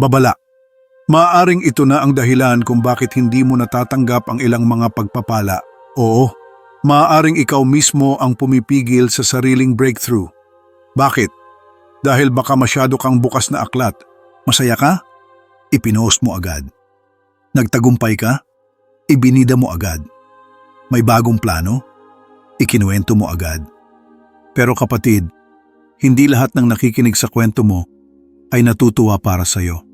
babala. Maaring ito na ang dahilan kung bakit hindi mo natatanggap ang ilang mga pagpapala. Oo, maaring ikaw mismo ang pumipigil sa sariling breakthrough. Bakit? Dahil baka masyado kang bukas na aklat. Masaya ka? Ipinost mo agad. Nagtagumpay ka? Ibinida mo agad. May bagong plano? Ikinuwento mo agad. Pero kapatid, hindi lahat ng nakikinig sa kwento mo ay natutuwa para sa'yo.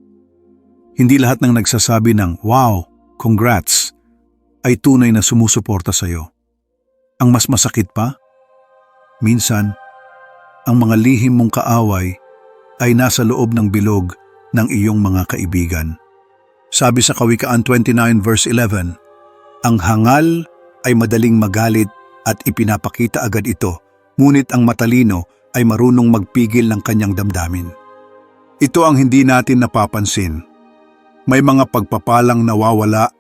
Hindi lahat ng nagsasabi ng, wow, congrats, ay tunay na sumusuporta sa'yo. Ang mas masakit pa, minsan, ang mga lihim mong kaaway ay nasa loob ng bilog ng iyong mga kaibigan. Sabi sa Kawikaan 29 verse 11, Ang hangal ay madaling magalit at ipinapakita agad ito, ngunit ang matalino ay marunong magpigil ng kanyang damdamin. Ito ang hindi natin napapansin. May mga pagpapalang nawawala,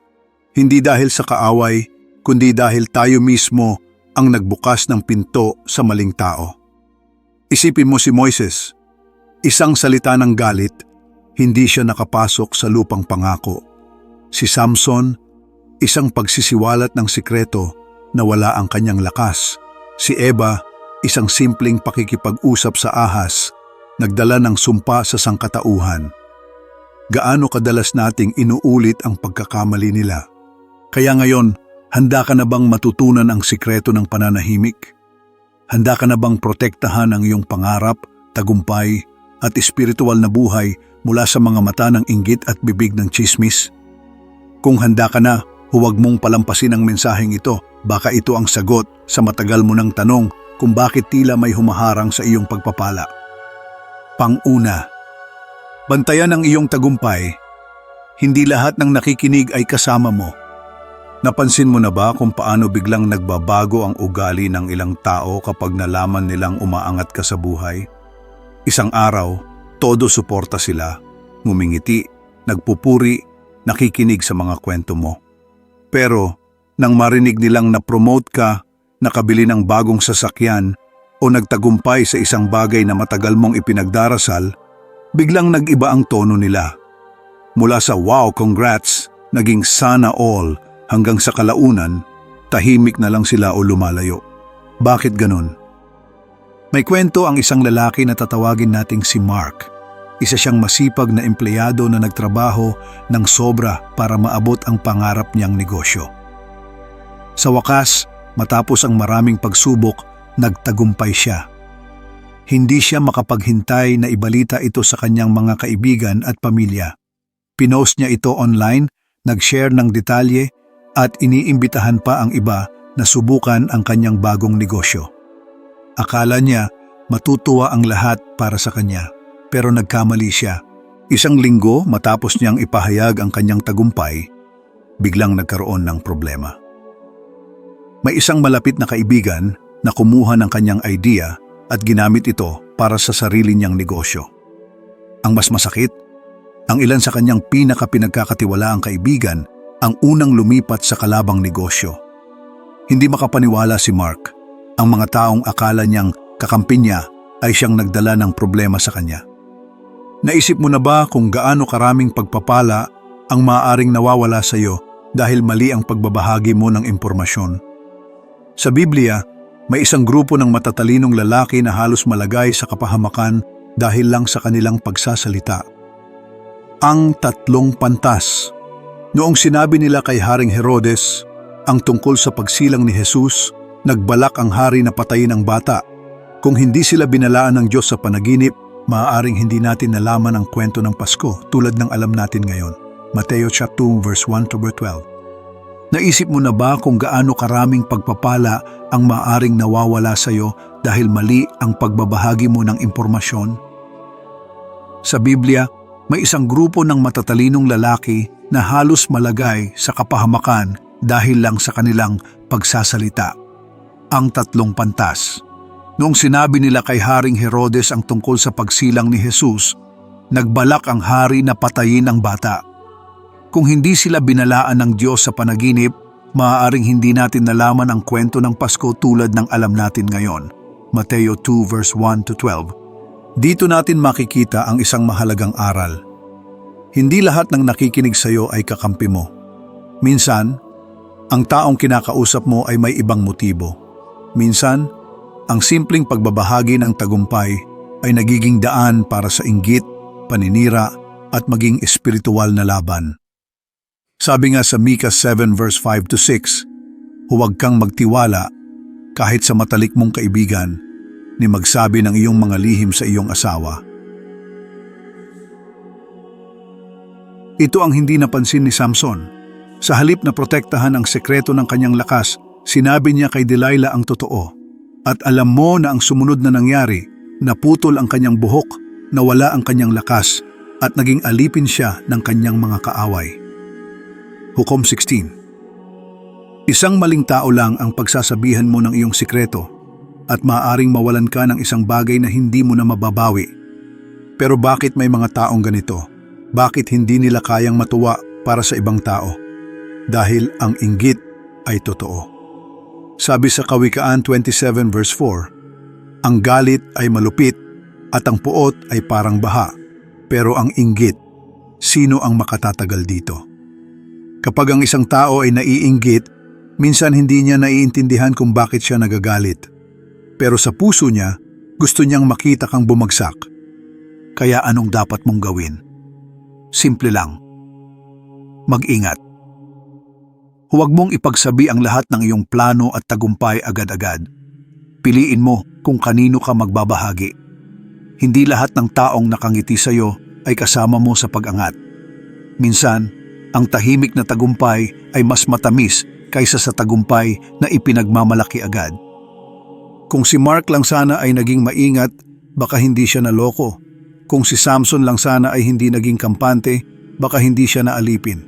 hindi dahil sa kaaway, kundi dahil tayo mismo ang nagbukas ng pinto sa maling tao. Isipin mo si Moises, isang salita ng galit, hindi siya nakapasok sa lupang pangako. Si Samson, isang pagsisiwalat ng sikreto na wala ang kanyang lakas. Si Eva, isang simpleng pakikipag-usap sa ahas, nagdala ng sumpa sa sangkatauhan. Gaano kadalas nating inuulit ang pagkakamali nila. Kaya ngayon, handa ka na bang matutunan ang sikreto ng pananahimik? Handa ka na bang protektahan ang iyong pangarap, tagumpay, at espiritual na buhay mula sa mga mata ng inggit at bibig ng chismis? Kung handa ka na, huwag mong palampasin ang mensaheng ito. Baka ito ang sagot sa matagal mo ng tanong kung bakit tila may humaharang sa iyong pagpapala. Panguna, bantayan ang iyong tagumpay. Hindi lahat ng nakikinig ay kasama mo. Napansin mo na ba kung paano biglang nagbabago ang ugali ng ilang tao kapag nalaman nilang umaangat ka sa buhay? Isang araw, todo suporta sila, ngumingiti, nagpupuri, nakikinig sa mga kwento mo. Pero nang marinig nilang na-promote ka, nakabili ng bagong sasakyan o nagtagumpay sa isang bagay na matagal mong ipinagdarasal, biglang nag-iba ang tono nila. Mula sa wow, congrats, naging sana all hanggang sa kalaunan, tahimik na lang sila o lumalayo. Bakit ganon? May kwento ang isang lalaki na tatawagin nating si Mark. Isa siyang masipag na empleyado na nagtrabaho ng sobra para maabot ang pangarap niyang negosyo. Sa wakas, matapos ang maraming pagsubok, nagtagumpay siya. Hindi siya makapaghintay na ibalita ito sa kanyang mga kaibigan at pamilya. Pinost niya ito online, nag-share ng detalye at iniimbitahan pa ang iba na subukan ang kanyang bagong negosyo. Akala niya matutuwa ang lahat para sa kanya, pero nagkamali siya. Isang linggo matapos niyang ipahayag ang kanyang tagumpay, biglang nagkaroon ng problema. May isang malapit na kaibigan na kumuha ng kanyang idea at ginamit ito para sa sarili niyang negosyo. Ang mas masakit, ang ilan sa kanyang pinaka-pinagkakatiwalaang kaibigan ang unang lumipat sa kalabang negosyo. Hindi makapaniwala si Mark. Ang mga taong akala niyang kakampi niya ay siyang nagdala ng problema sa kanya. Naisip mo na ba kung gaano karaming pagpapala ang maaaring nawawala sa iyo dahil mali ang pagbabahagi mo ng impormasyon? Sa Biblia, may isang grupo ng matatalinong lalaki na halos malagay sa kapahamakan dahil lang sa kanilang pagsasalita. Ang tatlong pantas. Noong sinabi nila kay Haring Herodes ang tungkol sa pagsilang ni Jesus, nagbalak ang hari na patayin ang bata. Kung hindi sila binalaan ng Diyos sa panaginip, maaaring hindi natin nalaman ang kwento ng Pasko tulad ng alam natin ngayon. Mateo chapter 2 verse 1 to 12. Naisip mo na ba kung gaano karaming pagpapala ang maaring nawawala sa iyo dahil mali ang pagbabahagi mo ng impormasyon? Sa Biblia, may isang grupo ng matatalinong lalaki na halos malagay sa kapahamakan dahil lang sa kanilang pagsasalita. Ang tatlong pantas. Noong sinabi nila kay Haring Herodes ang tungkol sa pagsilang ni Jesus, nagbalak ang hari na patayin ang bata. Kung hindi sila binalaan ng Diyos sa panaginip, maaaring hindi natin nalaman ang kwento ng Pasko tulad ng alam natin ngayon. Mateo 2 verse 1 to 12. Dito natin makikita ang isang mahalagang aral. Hindi lahat ng nakikinig sa iyo ay kakampi mo. Minsan, ang taong kinakausap mo ay may ibang motibo. Minsan, ang simpleng pagbabahagi ng tagumpay ay nagiging daan para sa inggit, paninira at maging espiritual na laban. Sabi nga sa Micah 7 verse 5 to 6, Huwag kang magtiwala kahit sa matalik mong kaibigan ni magsabi ng iyong mga lihim sa iyong asawa. Ito ang hindi napansin ni Samson. Sa halip na protektahan ang sekreto ng kanyang lakas, sinabi niya kay Delilah ang totoo. At alam mo na ang sumunod na nangyari, naputol ang kanyang buhok, nawala ang kanyang lakas, at naging alipin siya ng kanyang mga kaaway. Hukom 16 Isang maling tao lang ang pagsasabihan mo ng iyong sikreto at maaring mawalan ka ng isang bagay na hindi mo na mababawi. Pero bakit may mga taong ganito? Bakit hindi nila kayang matuwa para sa ibang tao? Dahil ang inggit ay totoo. Sabi sa Kawikaan 27 verse 4, Ang galit ay malupit at ang puot ay parang baha, pero ang inggit, sino ang makatatagal dito? Kapag ang isang tao ay naiinggit, minsan hindi niya naiintindihan kung bakit siya nagagalit. Pero sa puso niya, gusto niyang makita kang bumagsak. Kaya anong dapat mong gawin? Simple lang. Mag-ingat. Huwag mong ipagsabi ang lahat ng iyong plano at tagumpay agad-agad. Piliin mo kung kanino ka magbabahagi. Hindi lahat ng taong nakangiti sa iyo ay kasama mo sa pag-angat. Minsan, ang tahimik na tagumpay ay mas matamis kaysa sa tagumpay na ipinagmamalaki agad. Kung si Mark lang sana ay naging maingat, baka hindi siya naloko. Kung si Samson lang sana ay hindi naging kampante, baka hindi siya naalipin.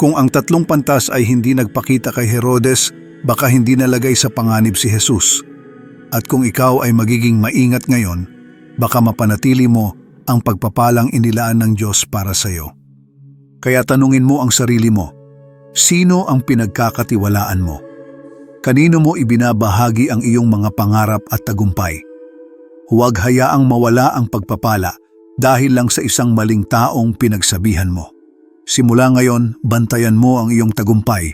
Kung ang tatlong pantas ay hindi nagpakita kay Herodes, baka hindi nalagay sa panganib si Jesus. At kung ikaw ay magiging maingat ngayon, baka mapanatili mo ang pagpapalang inilaan ng Diyos para sa iyo. Kaya tanungin mo ang sarili mo, sino ang pinagkakatiwalaan mo? Kanino mo ibinabahagi ang iyong mga pangarap at tagumpay? Huwag hayaang mawala ang pagpapala dahil lang sa isang maling taong pinagsabihan mo. Simula ngayon, bantayan mo ang iyong tagumpay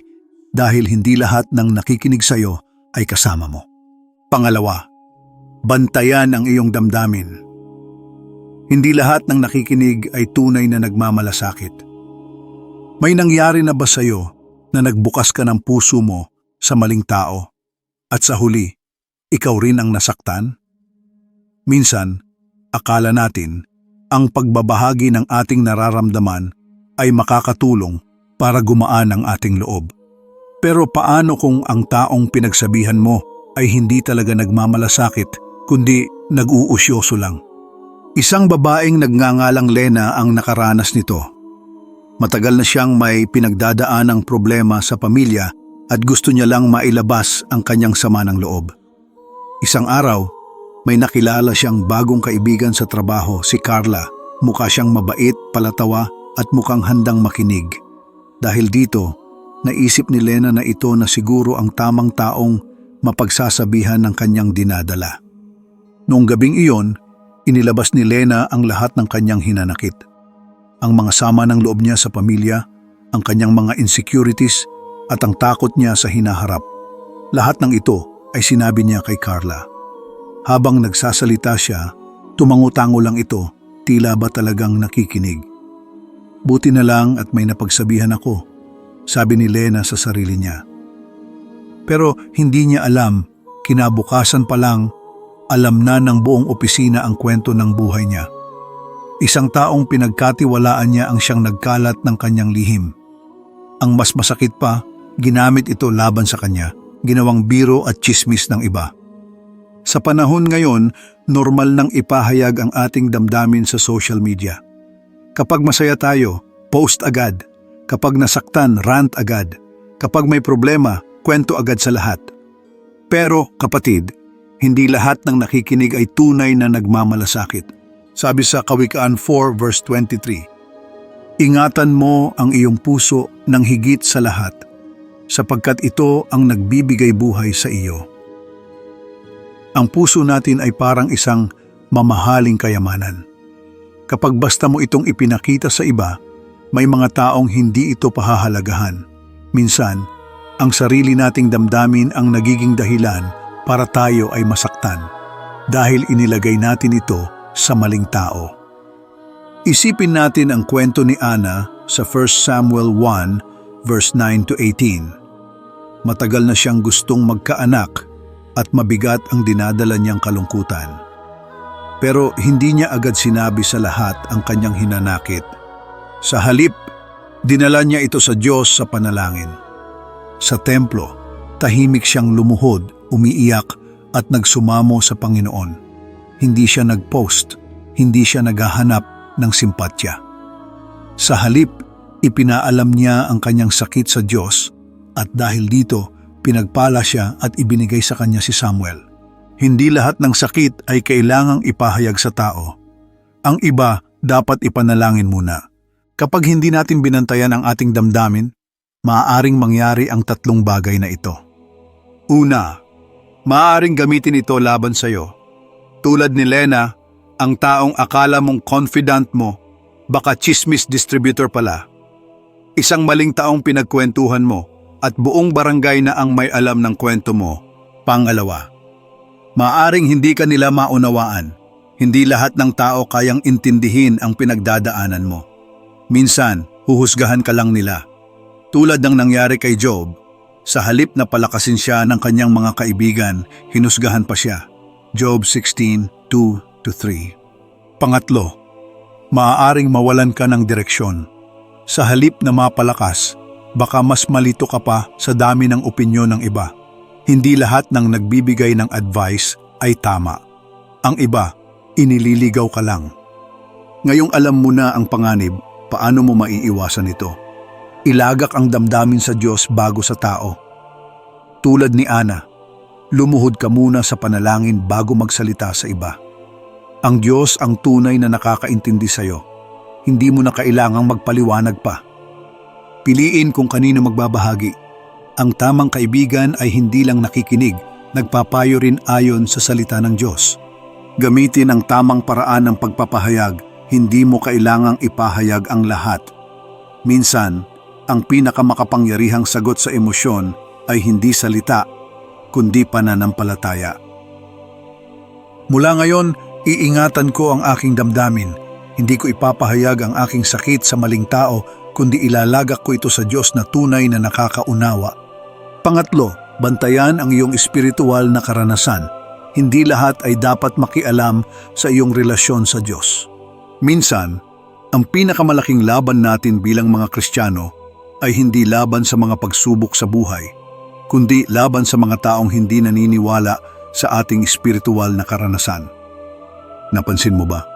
dahil hindi lahat ng nakikinig sa iyo ay kasama mo. Pangalawa, bantayan ang iyong damdamin. Hindi lahat ng nakikinig ay tunay na nagmamalasakit. May nangyari na ba sa iyo na nagbukas ka ng puso mo sa maling tao at sa huli, ikaw rin ang nasaktan? Minsan, akala natin ang pagbabahagi ng ating nararamdaman ay makakatulong para gumaan ang ating loob. Pero paano kung ang taong pinagsabihan mo ay hindi talaga nagmamalasakit kundi nag-uusyoso lang? Isang babaeng nagngangalang Lena ang nakaranas nito. Matagal na siyang may pinagdadaan ng problema sa pamilya at gusto niya lang mailabas ang kanyang sama ng loob. Isang araw, may nakilala siyang bagong kaibigan sa trabaho, si Carla. Mukha siyang mabait, palatawa at mukhang handang makinig. Dahil dito, naisip ni Lena na ito na siguro ang tamang taong mapagsasabihan ng kanyang dinadala. Noong gabing iyon, inilabas ni Lena ang lahat ng kanyang hinanakit. Ang mga sama ng loob niya sa pamilya, ang kanyang mga insecurities at ang takot niya sa hinaharap. Lahat ng ito ay sinabi niya kay Carla. Habang nagsasalita siya, tumangutango lang ito, tila ba talagang nakikinig. Buti na lang at may napagsabihan ako, sabi ni Lena sa sarili niya. Pero hindi niya alam, kinabukasan pa lang, alam na ng buong opisina ang kwento ng buhay niya. Isang taong pinagkatiwalaan niya ang siyang nagkalat ng kanyang lihim. Ang mas masakit pa, ginamit ito laban sa kanya, ginawang biro at chismis ng iba. Sa panahon ngayon, normal nang ipahayag ang ating damdamin sa social media. Kapag masaya tayo, post agad. Kapag nasaktan, rant agad. Kapag may problema, kwento agad sa lahat. Pero kapatid, hindi lahat ng nakikinig ay tunay na nagmamalasakit. Sabi sa Kawikaan 4 verse 23, Ingatan mo ang iyong puso ng higit sa lahat, sapagkat ito ang nagbibigay buhay sa iyo. Ang puso natin ay parang isang mamahaling kayamanan. Kapag basta mo itong ipinakita sa iba, may mga taong hindi ito pahahalagahan. Minsan, ang sarili nating damdamin ang nagiging dahilan para tayo ay masaktan dahil inilagay natin ito sa maling tao. Isipin natin ang kwento ni Ana sa 1 Samuel 1 verse 9 to 18. Matagal na siyang gustong magkaanak at mabigat ang dinadala niyang kalungkutan. Pero hindi niya agad sinabi sa lahat ang kanyang hinanakit. Sa halip, dinala niya ito sa Diyos sa panalangin. Sa templo, tahimik siyang lumuhod, umiiyak at nagsumamo sa Panginoon. Hindi siya nag-post, hindi siya naghahanap ng simpatya. Sa halip, ipinaalam niya ang kanyang sakit sa Diyos at dahil dito, pinagpala siya at ibinigay sa kanya si Samuel. Hindi lahat ng sakit ay kailangang ipahayag sa tao. Ang iba dapat ipanalangin muna. Kapag hindi natin binantayan ang ating damdamin, maaaring mangyari ang tatlong bagay na ito. Una, maaaring gamitin ito laban sa iyo. Tulad ni Lena, ang taong akala mong confidant mo, baka chismis distributor pala. Isang maling taong pinagkwentuhan mo at buong barangay na ang may alam ng kwento mo. Pangalawa, maaring hindi ka nila maunawaan. Hindi lahat ng tao kayang intindihin ang pinagdadaanan mo. Minsan, huhusgahan ka lang nila. Tulad ng nangyari kay Job, sa halip na palakasin siya ng kanyang mga kaibigan, hinusgahan pa siya. Job 16:2-3. Pangatlo, maaaring mawalan ka ng direksyon. Sa halip na mapalakas, baka mas malito ka pa sa dami ng opinyon ng iba. Hindi lahat ng nagbibigay ng advice ay tama. Ang iba, inililigaw ka lang. Ngayong alam mo na ang panganib, paano mo maiiwasan ito? Ilagak ang damdamin sa Diyos bago sa tao. Tulad ni Ana, lumuhod ka muna sa panalangin bago magsalita sa iba. Ang Diyos ang tunay na nakakaintindi sa iyo. Hindi mo na kailangang magpaliwanag pa. Piliin kung kanino magbabahagi. Ang tamang kaibigan ay hindi lang nakikinig, nagpapayo rin ayon sa salita ng Diyos. Gamitin ang tamang paraan ng pagpapahayag, hindi mo kailangang ipahayag ang lahat. Minsan, ang pinakamakapangyarihang sagot sa emosyon ay hindi salita, kundi pananampalataya. Mula ngayon, iingatan ko ang aking damdamin. Hindi ko ipapahayag ang aking sakit sa maling tao, kundi ilalagak ko ito sa Diyos na tunay na nakakaunawa. Pangatlo, bantayan ang iyong espiritual na karanasan. Hindi lahat ay dapat makialam sa iyong relasyon sa Diyos. Minsan, ang pinakamalaking laban natin bilang mga Kristiyano ay hindi laban sa mga pagsubok sa buhay, kundi laban sa mga taong hindi naniniwala sa ating espiritual na karanasan. Napansin mo ba?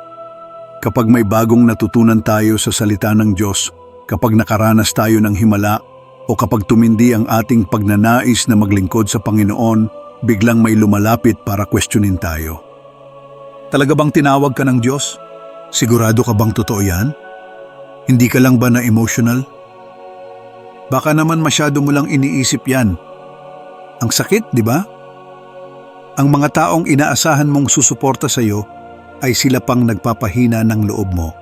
Kapag may bagong natutunan tayo sa salita ng Diyos, kapag nakaranas tayo ng himala, o kapag tumindi ang ating pagnanais na maglingkod sa Panginoon, biglang may lumalapit para questionin tayo. Talaga bang tinawag ka ng Diyos? Sigurado ka bang totoo yan? Hindi ka lang ba na emotional? Baka naman masyado mo lang iniisip yan. Ang sakit, di ba? Ang mga taong inaasahan mong susuporta sa iyo ay sila pang nagpapahina ng loob mo.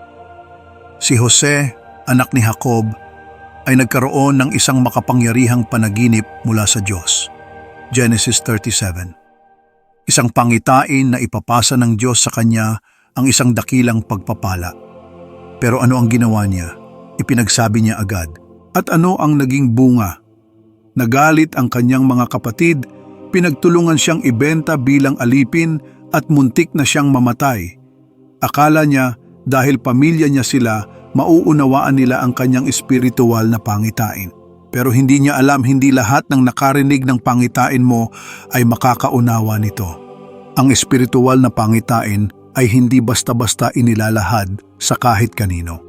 Si Jose, anak ni Jacob, ay nagkaroon ng isang makapangyarihang panaginip mula sa Diyos. Genesis 37 Isang pangitain na ipapasa ng Diyos sa kanya ang isang dakilang pagpapala. Pero ano ang ginawa niya? Ipinagsabi niya agad. At ano ang naging bunga? Nagalit ang kanyang mga kapatid, pinagtulungan siyang ibenta bilang alipin at muntik na siyang mamatay. Akala niya dahil pamilya niya sila, mauunawaan nila ang kanyang espiritual na pangitain. Pero hindi niya alam hindi lahat ng nakarinig ng pangitain mo ay makakaunawa nito. Ang espiritual na pangitain ay hindi basta-basta inilalahad sa kahit kanino.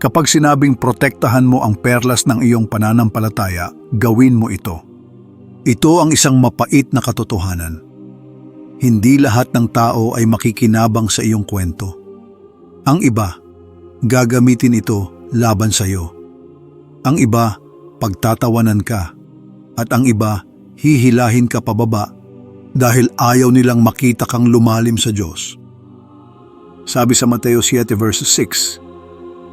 Kapag sinabing protektahan mo ang perlas ng iyong pananampalataya, gawin mo ito. Ito ang isang mapait na katotohanan. Hindi lahat ng tao ay makikinabang sa iyong kwento. Ang iba, gagamitin ito laban sa iyo. Ang iba, pagtatawanan ka. At ang iba, hihilahin ka pababa dahil ayaw nilang makita kang lumalim sa Diyos. Sabi sa Mateo 7 verse 6,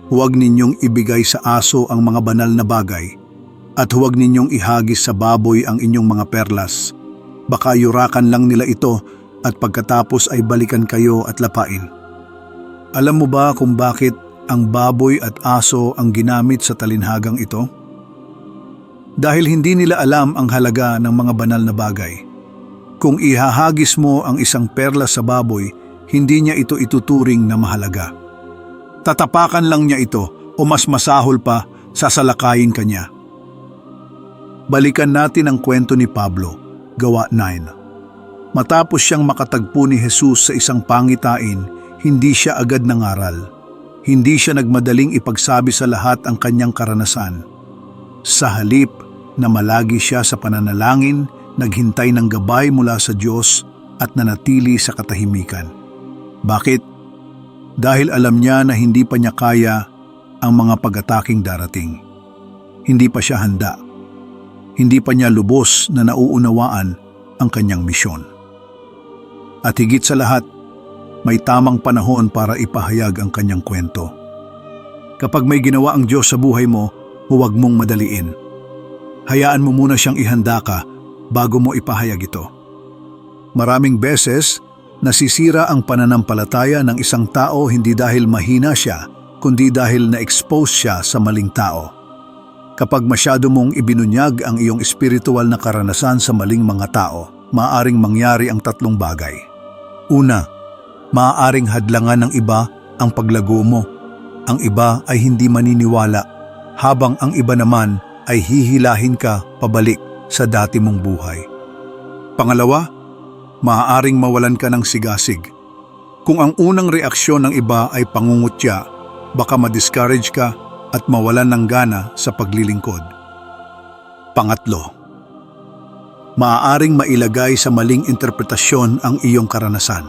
huwag ninyong ibigay sa aso ang mga banal na bagay at huwag ninyong ihagis sa baboy ang inyong mga perlas. Baka yurakan lang nila ito at pagkatapos ay balikan kayo at lapain. Alam mo ba kung bakit ang baboy at aso ang ginamit sa talinhagang ito? Dahil hindi nila alam ang halaga ng mga banal na bagay. Kung ihahagis mo ang isang perlas sa baboy, hindi niya ito ituturing na mahalaga. Tatapakan lang niya ito o mas masahol pa, sasalakayin ka niya. Balikan natin ang kwento ni Pablo, Gawa 9. Matapos siyang makatagpo ni Jesus sa isang pangitain, hindi siya agad nangaral. Hindi siya nagmadaling ipagsabi sa lahat ang kanyang karanasan. Sa halip na malagi siya sa pananalangin, naghintay ng gabay mula sa Diyos at nanatili sa katahimikan. Bakit? Dahil alam niya na hindi pa niya kaya ang mga pag-ataking darating. Hindi pa siya handa hindi pa niya lubos na nauunawaan ang kanyang misyon. At higit sa lahat, may tamang panahon para ipahayag ang kanyang kwento. Kapag may ginawa ang Diyos sa buhay mo, huwag mong madaliin. Hayaan mo muna siyang ihanda ka bago mo ipahayag ito. Maraming beses, nasisira ang pananampalataya ng isang tao hindi dahil mahina siya, kundi dahil na-expose siya sa maling tao. Kapag masyado mong ibinunyag ang iyong espiritual na karanasan sa maling mga tao, maaaring mangyari ang tatlong bagay. Una, maaaring hadlangan ng iba ang paglago mo. Ang iba ay hindi maniniwala, habang ang iba naman ay hihilahin ka pabalik sa dati mong buhay. Pangalawa, maaaring mawalan ka ng sigasig. Kung ang unang reaksyon ng iba ay pangungutya, baka ma-discourage ka at mawalan ng gana sa paglilingkod. Pangatlo, maaaring mailagay sa maling interpretasyon ang iyong karanasan.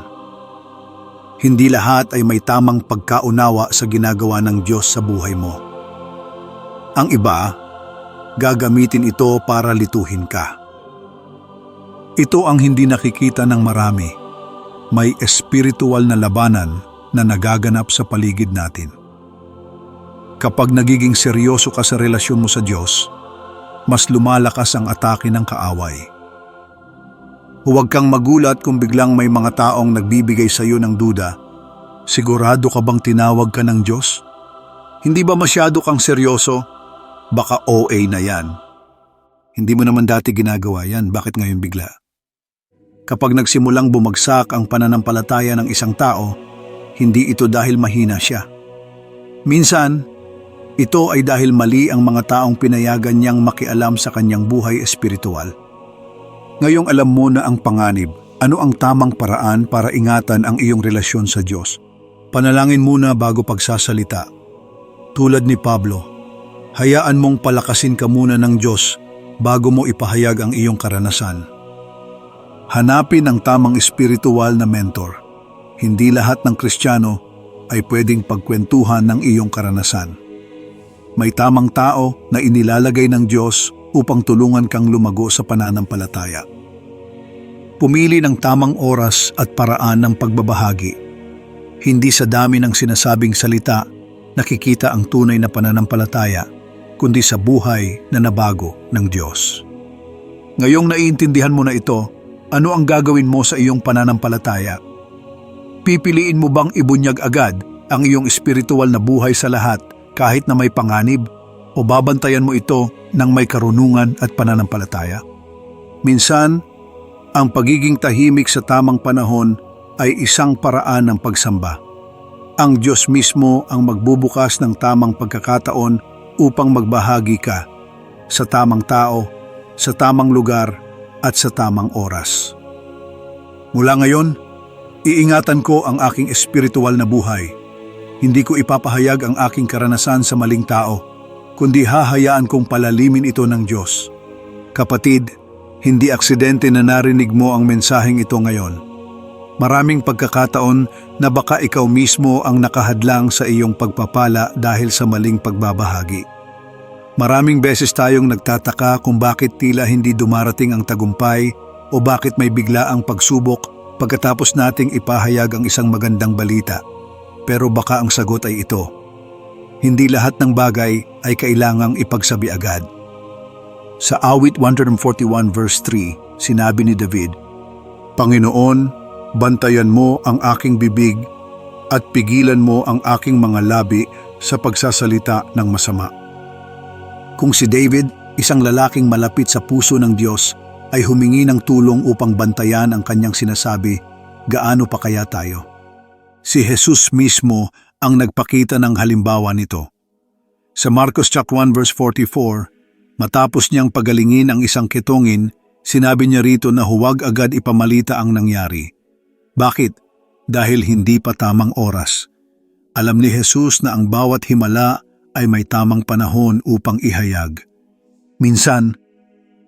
Hindi lahat ay may tamang pagkaunawa sa ginagawa ng Diyos sa buhay mo. Ang iba, gagamitin ito para lituhin ka. Ito ang hindi nakikita ng marami. May espiritual na labanan na nagaganap sa paligid natin. Kapag nagiging seryoso ka sa relasyon mo sa Diyos, mas lumalakas ang atake ng kaaway. Huwag kang magulat kung biglang may mga taong nagbibigay sa iyo ng duda. Sigurado ka bang tinawag ka ng Diyos? Hindi ba masyado kang seryoso? Baka OA na yan. Hindi mo naman dati ginagawa yan, bakit ngayon bigla? Kapag nagsimulang bumagsak ang pananampalataya ng isang tao, hindi ito dahil mahina siya. Minsan, ito ay dahil mali ang mga taong pinayagan niyang makialam sa kanyang buhay espiritual. Ngayong alam mo na ang panganib, ano ang tamang paraan para ingatan ang iyong relasyon sa Diyos? Panalangin muna bago pagsasalita. Tulad ni Pablo, hayaan mong palakasin ka muna ng Diyos bago mo ipahayag ang iyong karanasan. Hanapin ang tamang espiritual na mentor. Hindi lahat ng Kristiyano ay pwedeng pagkwentuhan ng iyong karanasan. May tamang tao na inilalagay ng Diyos upang tulungan kang lumago sa pananampalataya. Pumili ng tamang oras at paraan ng pagbabahagi. Hindi sa dami ng sinasabing salita nakikita ang tunay na pananampalataya, kundi sa buhay na nabago ng Diyos. Ngayong naiintindihan mo na ito, ano ang gagawin mo sa iyong pananampalataya? Pipiliin mo bang ibunyag agad ang iyong espiritual na buhay sa lahat kahit na may panganib o babantayan mo ito ng may karunungan at pananampalataya. Minsan, ang pagiging tahimik sa tamang panahon ay isang paraan ng pagsamba. Ang Diyos mismo ang magbubukas ng tamang pagkakataon upang magbahagi ka sa tamang tao, sa tamang lugar at sa tamang oras. Mula ngayon, iingatan ko ang aking espiritual na buhay. Hindi ko ipapahayag ang aking karanasan sa maling tao kundi hahayaan kong palalimin ito ng Diyos. Kapatid, hindi aksidente na narinig mo ang mensaheng ito ngayon. Maraming pagkakataon na baka ikaw mismo ang nakahadlang sa iyong pagpapala dahil sa maling pagbabahagi. Maraming beses tayong nagtataka kung bakit tila hindi dumarating ang tagumpay o bakit may bigla ang pagsubok pagkatapos nating ipahayag ang isang magandang balita. Pero baka ang sagot ay ito. hindi lahat ng bagay ay kailangang ipagsabi agad. Sa awit 141 verse 3, sinabi ni David, Panginoon, bantayan mo ang aking bibig at pigilan mo ang aking mga labi sa pagsasalita ng masama. Kung si David, isang lalaking malapit sa puso ng Diyos, ay humingi ng tulong upang bantayan ang kanyang sinasabi, gaano pa kaya tayo? Si Jesus mismo ang nagpakita ng halimbawa nito. Sa Marcos chapter 1 verse 44, matapos niyang pagalingin ang isang kitongin, sinabi niya rito na huwag agad ipamalita ang nangyari. Bakit? Dahil hindi pa tamang oras. Alam ni Jesus na ang bawat himala ay may tamang panahon upang ihayag. Minsan,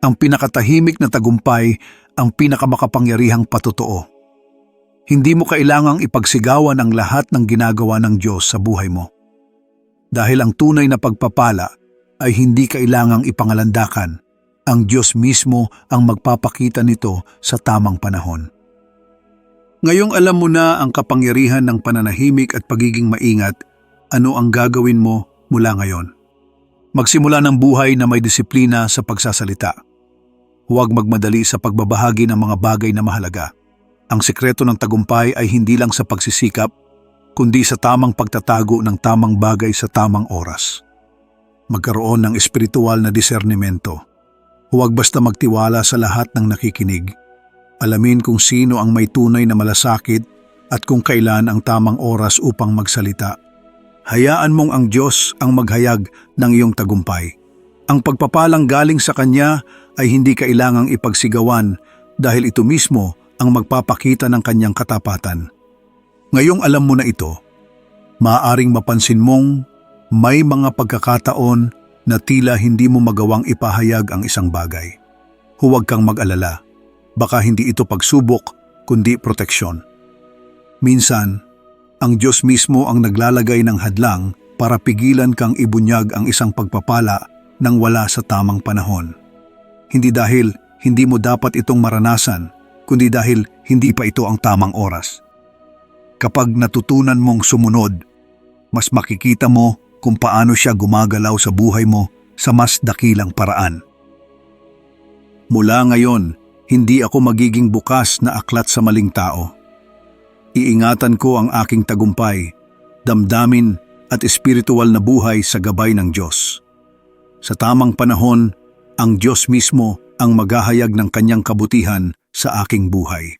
ang pinakatahimik na tagumpay ang pinakamakapangyarihang patotoo. Hindi mo kailangang ipagsigawan ang lahat ng ginagawa ng Diyos sa buhay mo. Dahil ang tunay na pagpapala ay hindi kailangang ipangalandakan. Ang Diyos mismo ang magpapakita nito sa tamang panahon. Ngayong alam mo na ang kapangyarihan ng pananahimik at pagiging maingat, ano ang gagawin mo mula ngayon? Magsimula ng buhay na may disiplina sa pagsasalita. Huwag magmadali sa pagbabahagi ng mga bagay na mahalaga. Ang sekreto ng tagumpay ay hindi lang sa pagsisikap, kundi sa tamang pagtatago ng tamang bagay sa tamang oras. Magkaroon ng espiritual na disernimento. Huwag basta magtiwala sa lahat ng nakikinig. Alamin kung sino ang may tunay na malasakit at kung kailan ang tamang oras upang magsalita. Hayaan mong ang Diyos ang maghayag ng iyong tagumpay. Ang pagpapalang galing sa Kanya ay hindi kailangang ipagsigawan dahil ito mismo ang magpapakita ng kanyang katapatan. Ngayong alam mo na ito, maaaring mapansin mong may mga pagkakataon na tila hindi mo magawang ipahayag ang isang bagay. Huwag kang mag-alala. Baka hindi ito pagsubok, kundi proteksyon. Minsan, ang Diyos mismo ang naglalagay ng hadlang para pigilan kang ibunyag ang isang pagpapala nang wala sa tamang panahon. Hindi dahil hindi mo dapat itong maranasan, kundi dahil hindi pa ito ang tamang oras. Kapag natutunan mong sumunod, mas makikita mo kung paano siya gumagalaw sa buhay mo sa mas dakilang paraan. Mula ngayon, hindi ako magiging bukas na aklat sa maling tao. Iingatan ko ang aking tagumpay, damdamin at espiritual na buhay sa gabay ng Diyos. Sa tamang panahon, ang Diyos mismo ang maghahayag ng kanyang kabutihan sa aking buhay.